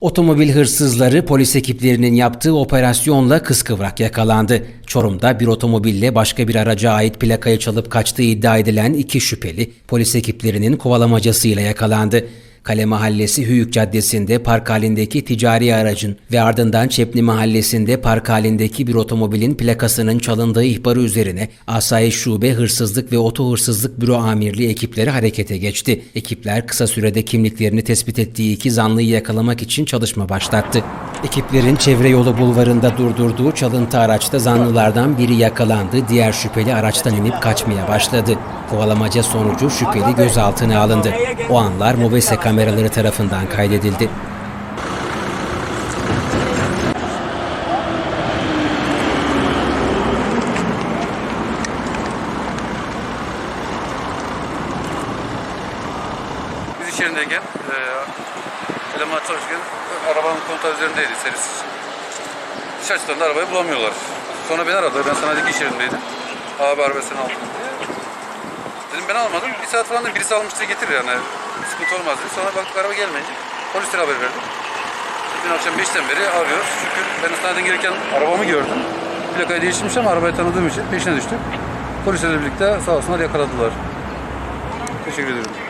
Otomobil hırsızları polis ekiplerinin yaptığı operasyonla kıskıvrak yakalandı. Çorum'da bir otomobille başka bir araca ait plakayı çalıp kaçtığı iddia edilen iki şüpheli polis ekiplerinin kovalamacasıyla yakalandı. Kale Mahallesi Hüyük Caddesi'nde park halindeki ticari aracın ve ardından Çepni Mahallesi'nde park halindeki bir otomobilin plakasının çalındığı ihbarı üzerine Asayiş Şube Hırsızlık ve Oto Hırsızlık Büro Amirliği ekipleri harekete geçti. Ekipler kısa sürede kimliklerini tespit ettiği iki zanlıyı yakalamak için çalışma başlattı. Ekiplerin çevre yolu bulvarında durdurduğu çalıntı araçta zanlılardan biri yakalandı, diğer şüpheli araçtan inip kaçmaya başladı. Kovalamaca sonucu şüpheli gözaltına alındı. O anlar mobese kameraları tarafından kaydedildi. Biz iş yerindeyken, e, eleman çalışırken arabanın kontağı üzerindeydi servis. Dışarı çıktığında arabayı bulamıyorlar. Sonra beni aradılar, ben sanayideki iş yerindeydim. Abi arabayı sen aldın diye. Dedim ben almadım, bir saat falan da birisi almıştı getirir yani. Sıkıntı olmaz dedi. Sonra baktık araba gelmeyince polislere haber verdim. Dün akşam 5'ten beri arıyoruz. Şükür ben hastaneden gelirken arabamı gördüm. Plakayı değiştirmiş ama arabayı tanıdığım için peşine düştük. Polislerle birlikte sağ olsunlar yakaladılar. Teşekkür ediyorum.